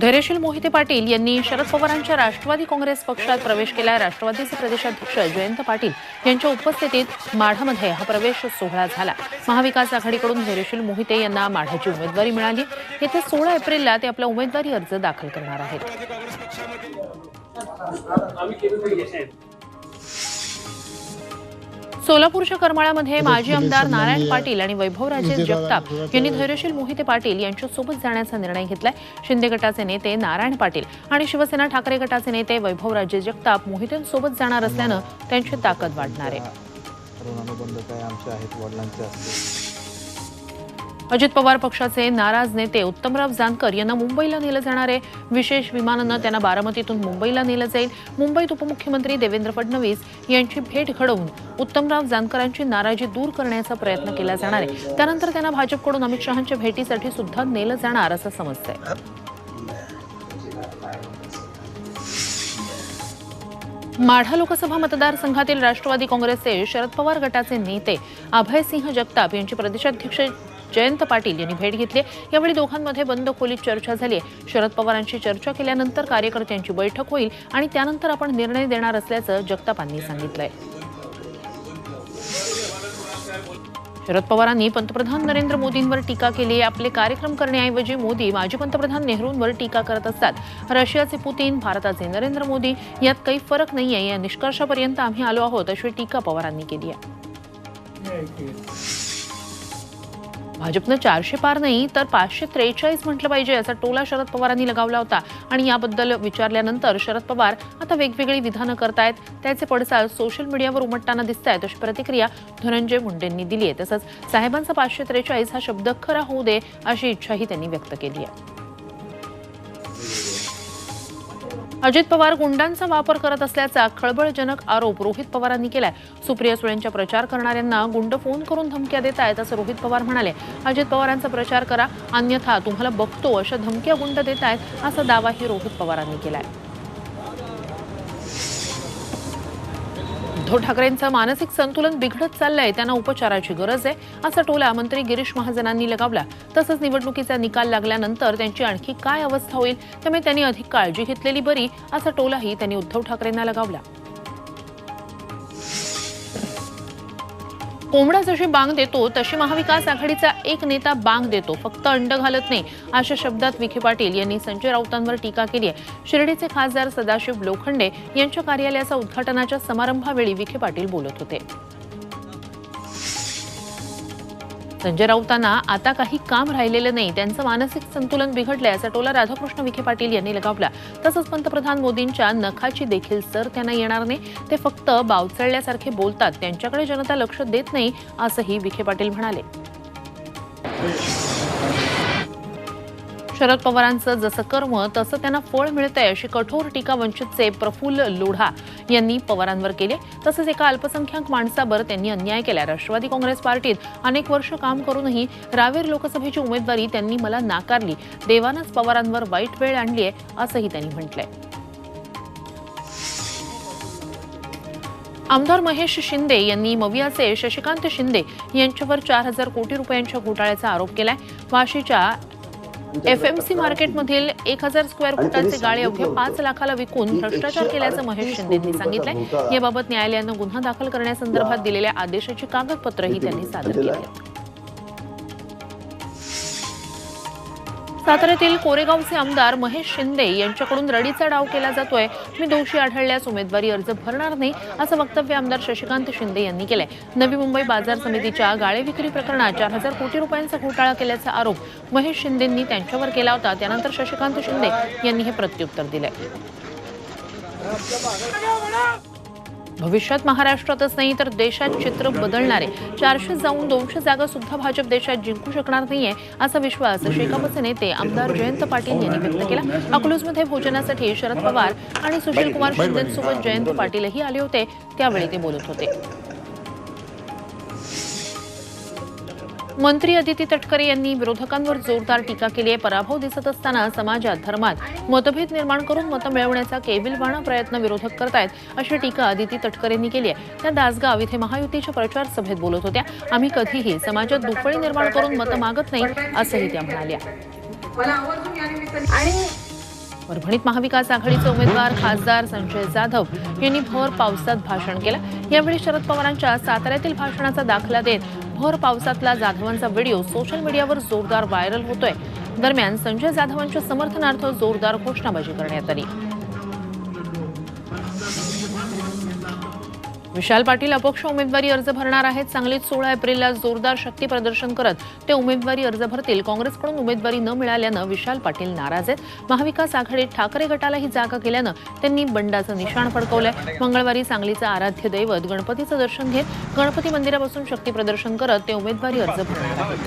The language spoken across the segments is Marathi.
धैर्यशील मोहिते पाटील यांनी शरद पवारांच्या राष्ट्रवादी काँग्रेस पक्षात प्रवेश केला. राष्ट्रवादीचे प्रदेशाध्यक्ष जयंत पाटील यांच्या उपस्थितीत माढामध्ये हा प्रवेश सोहळा झाला. महाविकास आघाडीकडून धैर्यशील मोहिते यांना माढाची उमेदवारी मिळाली. येत्या सोळा एप्रिलला ते आपला उमेदवारी अर्ज दाखल करणार आहेत. सोलापूरच्या करमाळ्यामध्ये माजी आमदार नारायण पाटील आणि वैभवराजे जगताप यांनी धैर्यशील मोहिते पाटील यांच्यासोबत जाण्याचा निर्णय घेतलाय. शिंदे गटाचे नेते नारायण पाटील आणि शिवसेना ठाकरे गटाचे नेते वैभवराजे जगताप मोहितेंसोबत जाणार असल्यानं त्यांची ताकद वाढणार आहे. अजित पवार पक्षाचे नाराज नेते उत्तमराव जानकर यांना मुंबईला नेलं जाणार आहे. विशेष विमानानं त्यांना बारामतीतून मुंबईला नेलं जाईल. मुंबईत उपमुख्यमंत्री देवेंद्र फडणवीस यांची भेट घडवून उत्तमराव जानकरांची नाराजी दूर करण्याचा प्रयत्न केला जाणार आहे. त्यानंतर त्यांना भाजपकडून अमित शहांच्या भेटीसाठी सुद्धा नेलं जाणार असं समजतंय. माढा लोकसभा मतदारसंघातील राष्ट्रवादी काँग्रेसचे शरद पवार गटाचे नेते अभयसिंह जगताप यांची प्रदेशाध्यक्ष जयंत पाटील यांनी भेट घेतली. यावेळी दोघांमध्ये बंद खोलीत चर्चा झाली. शरद पवारांशी चर्चा केल्यानंतर कार्यकर्त्यांची बैठक होईल आणि त्यानंतर आपण निर्णय देणार असल्याचं जगतापांनी सांगितलंय. शरद पवारांनी पंतप्रधान नरेंद्र मोदींवर टीका केली. आपले कार्यक्रम करण्याऐवजी मोदी माजी पंतप्रधान नेहरूंवर टीका करत असतात. रशियाचे पुतीन भारताचे नरेंद्र मोदी यात काही फरक नाहीये. या निष्कर्षापर्यंत आम्ही आलो आहोत अशी टीका पवारांनी केली आहे. भाजपनं चारशे पार नाही तर पाचशे त्रेचाळीस म्हटलं पाहिजे असा टोला शरद पवारांनी लगावला होता. आणि याबद्दल विचारल्यानंतर शरद पवार आता वेगवेगळी विधानं करतायत. त्याचे पडसाद सोशल मीडियावर उमटताना दिसत आहेत अशी प्रतिक्रिया धनंजय मुंडेंनी दिली आहे. तसंच साहेबांचा पाचशे त्रेचाळीस हा शब्द खरा होऊ दे अशी इच्छाही त्यांनी व्यक्त केली आहे. अजित पवार गुंडांचा वापर करत असल्याचा खळबळजनक आरोप रोहित पवारांनी केलाय. सुप्रिया सुळेंच्या प्रचार करणाऱ्यांना गुंड फोन करून धमक्या देत आहेत असं रोहित पवार म्हणाले. अजित पवारांचा प्रचार करा अन्यथा तुम्हाला बघतो अशा धमक्या गुंड देत आहेत असा दावाही रोहित पवारांनी केलाय. उद्धव ठाकरेंचं मानसिक संतुलन बिघडत चाललंय त्यांना उपचाराची गरज आहे असा टोला मंत्री गिरीश महाजनांनी लगावला. तसंच निवडणुकीचा निकाल लागल्यानंतर त्यांची आणखी काय अवस्था होईल त्यामुळे त्यांनी अधिक काळजी घेतलेली बरी असा टोलाही त्यांनी उद्धव ठाकरेंना लगावला. कोंबडा जशी बांग देतो तशी महाविकास आघाडीचा एक नेता बांग देतो. फक्त अंड घालत नाही अशा शब्दात विखे पाटील यांनी संजय राऊतांवर टीका केली आहे. शिर्डीचे खासदार सदाशिव लोखंडे यांच्या कार्यालयाचा उद्घाटनाच्या समारंभावेळी विखे पाटील बोलत होते. संजय राऊतांना आता काही काम राहिलेलं नाही. त्यांचं मानसिक संतुलन बिघडलंय असा टोला राधाकृष्ण विखे पाटील यांनी लगावला. तसंच पंतप्रधान मोदींच्या नखाची देखील सर त्यांना येणार नाही. ते फक्त बावचळल्यासारखे बोलतात. त्यांच्याकडे जनता लक्ष देत नाही असंही विखे पाटील म्हणाले. शरद पवारांचं जसं कर्म तसं त्यांना फळ मिळतंय अशी कठोर टीका वंचितचे प्रफुल्ल लोढा यांनी पवारांवर केली तसंच एका अल्पसंख्याक माणसावर त्यांनी अन्याय केला राष्ट्रवादी काँग्रेस पार्टीत अनेक वर्ष काम करूनही रावेर लोकसभेची उमेदवारी त्यांनी मला नाकारली. देवानंच पवारांवर वाईट वेळ आणली आहे असंही त्यांनी म्हटलंय. आमदार महेश शिंदे यांनी मवियाचे शशिकांत शिंदे यांच्यावर चार हजार कोटी रुपयांच्या घोटाळ्याचा आरोप केलाय. वाशीच्या एफएमसी मार्केटमधील एक हजार स्क्वेअर फुटाचे गाळे अवघ्या पाच लाखाला विकून भ्रष्टाचार केल्याचं महेश शिंदेंनी सांगितलंय. याबाबत न्यायालयानं गुन्हा दाखल करण्यासंदर्भात दिलेल्या आदेशाची कागदपत्रही त्यांनी सादर केली साताऱ्यातील कोरेगावचे आमदार महेश शिंदे यांच्याकडून रडीचा डाव केला जातोय. मी दोषी आढळल्यास उमेदवारी अर्ज भरणार नाही असं वक्तव्य आमदार शशिकांत शिंदे यांनी केलंय. नवी मुंबई बाजार समितीच्या गाळे विक्री प्रकरणात चार हजार कोटी रुपयांचा घोटाळा केल्याचा आरोप महेश शिंदेंनी त्यांच्यावर केला होता. त्यानंतर शशिकांत शिंदे यांनी हे प्रत्युत्तर दिलंय. भविष्यात महाराष्ट्रातच नाही तर देशात चित्र बदलणारे चारशे जाऊन दोनशे जागा सुद्धा भाजप देशात जिंकू शकणार नाहीये असा विश्वास शेकापचे नेते आमदार जयंत पाटील यांनी व्यक्त केला. अकलूजमध्ये भोजनासाठी शरद पवार आणि सुशील कुमार शिंदेसोबत जयंत पाटीलही आले होते त्यावेळी ते बोलत होते. मंत्री अदिती तटकरे यांनी विरोधकांवर जोरदार टीका केली आहे. पराभव दिसत असताना समाजात धर्मात मतभेद निर्माण करून मतं मिळवण्याचा केविलवाणा प्रयत्न विरोधक करतायत अशी टीका अदिती तटकरेंनी केली आहे. त्या दासगाव इथे महायुतीच्या प्रचार सभेत बोलत होत्या. आम्ही कधीही समाजात दुफळी निर्माण करून मतं मागत नाही असंही त्या म्हणाल्या. परभणीत महाविकास आघाडीचे उमेदवार खासदार संजय जाधव यांनी भर पावसात भाषण केलं. यावेळी शरद पवारांच्या साताऱ्यातील भाषणाचा दाखला देत भर पावसातला जाधवांचा व्हिडिओ सोशल मीडियावर जोरदार व्हायरल होतोय. दरम्यान संजय जाधवांच्या समर्थनार्थ जोरदार घोषणाबाजी करण्यात आली. विशाल पाटील अपक्ष उमेदवारी अर्ज भरणार आहेत. सांगलीत सोळा एप्रिलला जोरदार शक्ती प्रदर्शन करत ते उमेदवारी अर्ज भरतील. काँग्रेसकडून उमेदवारी न मिळाल्यानं विशाल पाटील नाराज आहेत. महाविकास आघाडीत ठाकरे गटाला ही जागा केल्यानं त्यांनी बंडाचं निशाण फडकवलंय. मंगळवारी सांगलीचं आराध्य दैवत गणपतीचं दर्शन घेत गणपती मंदिरापासून शक्ती प्रदर्शन करत ते उमेदवारी अर्ज भरणार आहेत.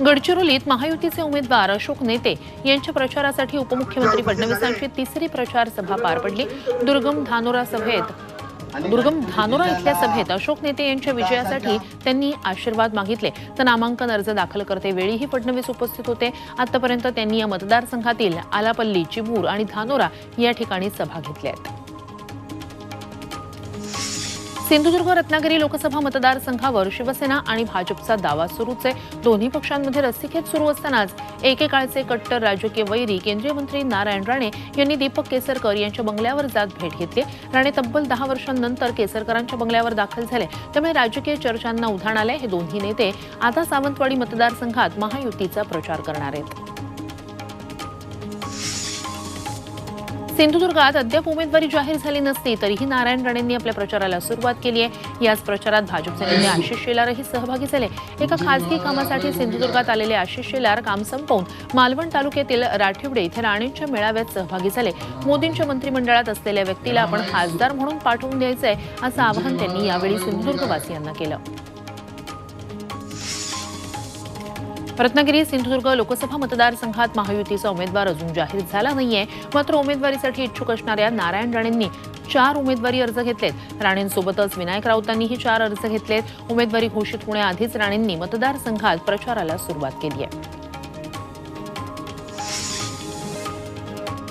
गडचिरोलीत महायुतीचे उमेदवार अशोक नेते यांच्या प्रचारासाठी उपमुख्यमंत्री फडणवीसांची तिसरी प्रचार सभा पार पडली. दुर्गम धानोरा सभेत दुर्गम धानोरा इथल्या सभेत अशोक नेते यांच्या विजयासाठी त्यांनी आशीर्वाद मागितले. तर नामांकन अर्ज दाखल करते वेळीही फडणवीस उपस्थित होते. आतापर्यंत त्यांनी या मतदारसंघातील आलापल्ली चिमूर आणि धानोरा या ठिकाणी सभा घेतल्या आहेत. सिंधुदुर्ग रत्नागिरी लोकसभा मतदारसंघावर शिवसेना आणि भाजपचा दावा सुरूच. आहे दोन्ही पक्षांमध्ये रस्सीखेच सुरू असतानाच एकेकाळचे कट्टर राजकीय वैरी केंद्रीय मंत्री नारायण राणे यांनी दीपक केसरकर यांच्या बंगल्यावर जात भेट घेतली. राणे तब्बल दहा वर्षांनंतर केसरकरांच्या बंगल्यावर दाखल झाले. त्यामुळे राजकीय चर्चांना उधाण आलंय हे दोन्ही नेते आता सावंतवाडी मतदारसंघात महायुतीचा प्रचार करणार आहेत. सिंधुदुर्गात अद्याप उमेदवारी जाहीर झाली नसली तरीही नारायण राणेंनी आपल्या प्रचाराला सुरुवात केली आहे. याच प्रचारात भाजपचे नेते आशिष शेलारही सहभागी झाले. एका खासगी कामासाठी सिंधुदुर्गात आलेले आशिष शेलार काम संपवून मालवण तालुक्यातील राठिवडे इथे राणेंच्या मेळाव्यात सहभागी झाले. मोदींच्या मंत्रिमंडळात असलेल्या व्यक्तीला आपण खासदार म्हणून पाठवून द्यायचंय असं आवाहन त्यांनी यावेळी सिंधुदुर्गवासियांना केलं. रत्नागिरी सिंधुदुर्ग लोकसभा मतदारसंघात महायुतीचा उमेदवार अजून जाहीर झाला नाहीये. मात्र उमेदवारीसाठी इच्छुक असणाऱ्या नारायण राणेंनी चार उमेदवारी अर्ज घेतलेत. राणेंसोबतच विनायक राऊतांनीही चार अर्ज घेतलेत. उमेदवारी घोषित होण्याआधीच राणेंनी मतदारसंघात प्रचाराला सुरुवात केली आहे.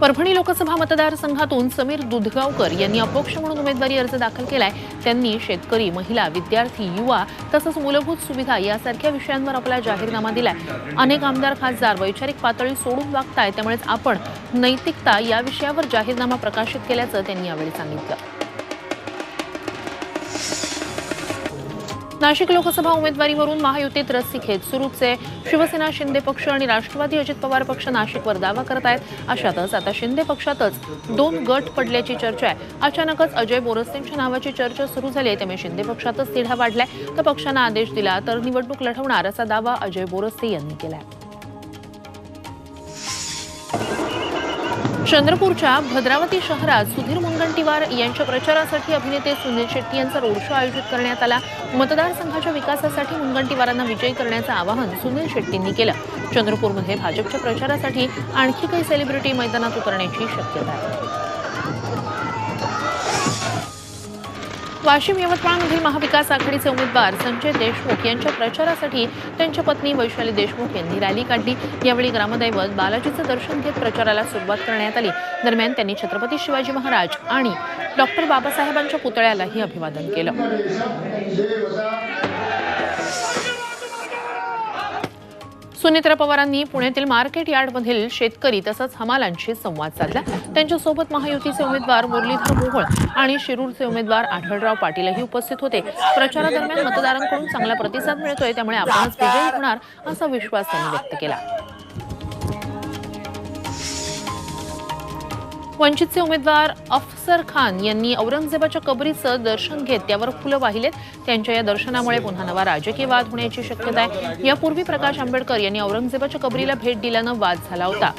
परभणी लोकसभा मतदारसंघातून समीर दुधगावकर यांनी अपक्ष म्हणून उमेदवारी अर्ज दाखल केलाय. त्यांनी शेतकरी महिला विद्यार्थी युवा तसंच मूलभूत सुविधा यासारख्या विषयांवर आपला जाहीरनामा दिलाय. अनेक आमदार खासदार वैचारिक पातळी सोडून वागताय त्यामुळेच आपण नैतिकता या विषयावर जाहीरनामा प्रकाशित केल्याचं त्यांनी यावेळी सांगितलं. नाशिक लोकसभा उमेदवारीवरून महायुतीत रस्सीखेच सुरूच. आहे शिवसेना शिंदे पक्ष आणि राष्ट्रवादी अजित पवार पक्ष नाशिकवर दावा करत आहेत अशातच आता शिंदे पक्षातच दोन गट पडल्याची चर्चा आहे. अचानकच अजय बोरस्तेंच्या नावाची चर्चा सुरू झाली आहे. त्यामुळे शिंदे पक्षातच तिढा वाढलाय. तर पक्षानं आदेश दिला तर निवडणूक लढवणार असा दावा अजय बोरस्ते यांनी केला आहे चंद्रपूरच्या भद्रावती शहरात सुधीर मुनगंटीवार यांच्या प्रचारासाठी अभिनेते सुनील शेट्टी यांचा रोड शो आयोजित करण्यात आला. मतदारसंघाच्या विकासासाठी मुनगंटीवारांना विजयी करण्याचं आवाहन सुनील शेट्टींनी केलं. चंद्रपूरमध्ये भाजपच्या प्रचारासाठी आणखी काही सेलिब्रिटी मैदानात उतरण्याची शक्यता आहे. वाशिम यवतमाळमधील महाविकास आघाडीचे उमेदवार संजय देशमुख यांच्या प्रचारासाठी त्यांच्या पत्नी वैशाली देशमुख यांनी रॅली काढली. यावेळी ग्रामदैवत बालाजीचं दर्शन घेत प्रचाराला सुरुवात करण्यात आली. दरम्यान त्यांनी छत्रपती शिवाजी महाराज आणि डॉक्टर बाबासाहेबांच्या पुतळ्यालाही अभिवादन केलं. सुनेत्रा पवारांनी पुण्यातील मार्केट यार्डमधील शेतकरी तसंच हमालांशी संवाद साधला. त्यांच्यासोबत महायुतीचे उमेदवार मुरलीधर मोहोळ आणि शिरूरचे उमेदवार आढळराव पाटीलही उपस्थित होते. प्रचारादरम्यान मतदारांकडून चांगला प्रतिसाद मिळतोय त्यामुळे आपणच विजयी होणार असा विश्वास त्यांनी व्यक्त केला. वंचितचे उमेदवार अफसर खान यांनी औरंगजेबाच्या कबरीचं दर्शन घेत त्यावर फुलं वाहिलेत. त्यांच्या या दर्शनामुळे पुन्हा नवा राजकीय वाद होण्याची शक्यता आहे. यापूर्वी प्रकाश आंबेडकर यांनी औरंगजेबाच्या कबरीला भेट दिल्यानं वाद झाला होता.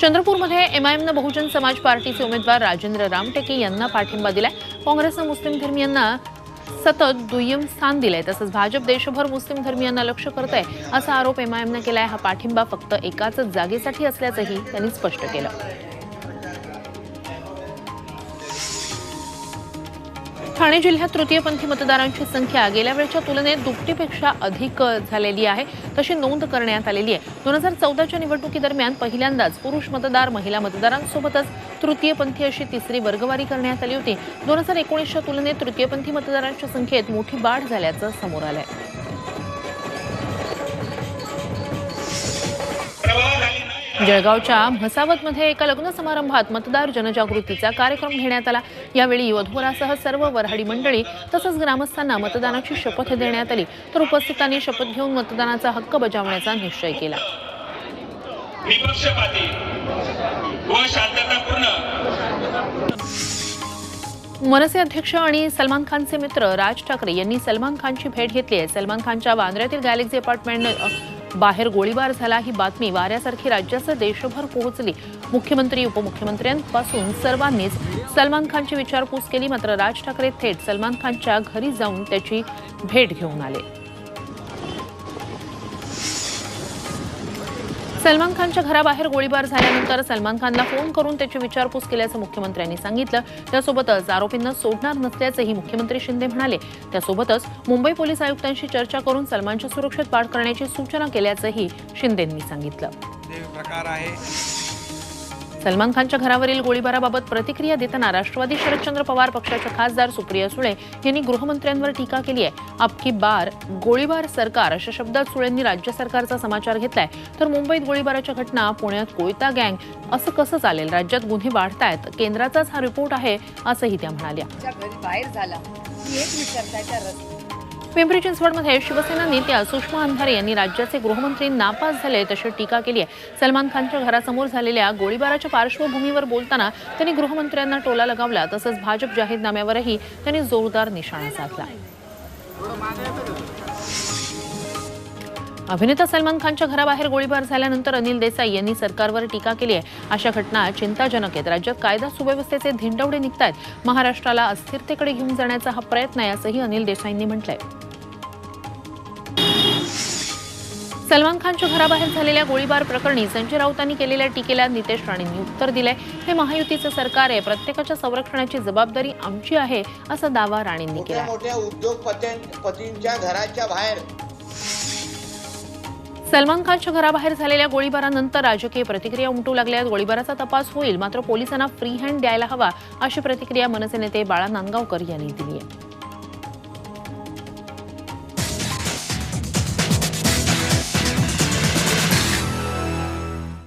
चंद्रपूरमध्ये एमआयएमनं बहुजन समाज पार्टीचे उमेदवार राजेंद्र रामटेके यांना पाठिंबा दिलाय. काँग्रेसनं मुस्लिम धर्मीयांना सतत दुय्यम स्थान दिलंय. तसंच भाजप देशभर मुस्लिम धर्मियांना लक्ष करत आहे असा आरोप एमआयएमनं केलाय. हा पाठिंबा फक्त एकाच जागेसाठी असल्याचंही त्यांनी स्पष्ट केलं. ठाणे जिल्ह्यात तृतीयपंथी मतदारांची संख्या गेल्या वेळच्या तुलनेत दुपटीपेक्षा अधिक झालेली आहे. तशी नोंद करण्यात आलेली आहे. दोन हजार चौदाच्या निवडणुकीदरम्यान पहिल्यांदाच पुरुष मतदार महिला मतदारांसोबतच तृतीयपंथी अशी तिसरी वर्गवारी करण्यात आली होती. दोन हजार एकोणीसच्या तुलनेत तृतीयपंथी मतदारांच्या संख्येत मोठी वाढ झाल्याचं समोर आलं आहे जळगावच्या म्हसावतमध्ये एका लग्न समारंभात मतदार जनजागृतीचा कार्यक्रम घेण्यात आला. यावेळी वधूवरासह सर्व वऱ्हाडी मंडळी तसंच ग्रामस्थांना मतदानाची शपथ देण्यात आली. तर उपस्थितांनी शपथ घेऊन मतदानाचा हक्क बजावण्याचा निश्चय केला. मनसे अध्यक्ष आणि सलमान खानचे मित्र राज ठाकरे यांनी सलमान खानची भेट घेतली आहे. सलमान खानच्या वांद्र्यातील गॅलेक्सी अपार्टमेंट बाहेर गोळीबार झाला ही बातमी वाऱ्यासारखी राज्यासह देशभर पोहोचली. मुख्यमंत्री उपमुख्यमंत्र्यांपासून सर्वांनीच सलमान खानची विचारपूस केली मात्र राज ठाकरे थेट सलमान खानच्या घरी जाऊन त्याची भेट घेऊन आले. सलमान खानच्या घराबाहेर गोळीबार झाल्यानंतर सलमान खानला फोन करून त्याची विचारपूस केल्याचं मुख्यमंत्र्यांनी सांगितलं. त्यासोबतच आरोपींना सोडणार नसल्याचंही मुख्यमंत्री शिंदे म्हणाले. त्यासोबतच मुंबई पोलीस आयुक्तांशी चर्चा करून सलमानच्या सुरक्षेत वाढ करण्याची सूचना केल्याचंही शिंदेंनी सांगितलं. प्रकार आहे. सलमान खानच्या घरावरील गोळीबाराबाबत प्रतिक्रिया देताना राष्ट्रवादी शरदचंद्र पवार पक्षाच्या खासदार सुप्रिया सुळे यांनी गृहमंत्र्यांवर टीका केली आहे. आपकी बार गोळीबार सरकार अशा शब्दात सुळेंनी राज्य सरकारचा समाचार घेतलाय. तर मुंबईत गोळीबाराच्या घटना पुण्यात कोयता गँग असं कसं चालेल? राज्यात गुन्हे वाढतायत केंद्राचाच हा रिपोर्ट आहे असंही त्या म्हणाल्या. पिंपरी चिंचवडमध्ये शिवसेना नेत्या सुषमा अंधारे यांनी राज्याचे गृहमंत्री नापास झाले तशी टीका केली आहे. सलमान खानच्या घरासमोर झालेल्या गोळीबाराच्या पार्श्वभूमीवर बोलताना त्यांनी गृहमंत्र्यांना टोला लगावला तसंच भाजप जाहीरनाम्यावरही त्यांनी जोरदार निशाणा साधला. अभिनेता सलमान खानच्या घराबाहेर गोळीबार झाल्यानंतर अनिल देसाई यांनी सरकारवर टीका केली आहे. अशा घटना चिंताजनक आहेत. राज्यात कायदा सुव्यवस्थेचे धिंडवडे निघतायत. महाराष्ट्राला अस्थिरतेकडे घेऊन जाण्याचा हा प्रयत्न आहे असंही अनिल देसाईंनी म्हटलंय. सलमान खानच्या घराबाहेर झालेल्या गोळीबार प्रकरणी संजय राऊतांनी केलेल्या टीकेला नितेश राणेंनी उत्तर दिलंय. हे महायुतीचं सरकार आहे. प्रत्येकाच्या संरक्षणाची जबाबदारी आमची आहे असा दावा राणेंनी केला. मोठ्या उद्योगपतींच्या घराच्या बाहेर. सलमान खानच्या घराबाहेर झालेल्या गोळीबारानंतर राजकीय प्रतिक्रिया उमटू लागल्या आहेत. गोळीबाराचा तपास होईल. मात्र पोलिसांना फ्री हँड द्यायला हवा अशी प्रतिक्रिया मनसे नेते बाळा नांदगावकर यांनी दिली आहे.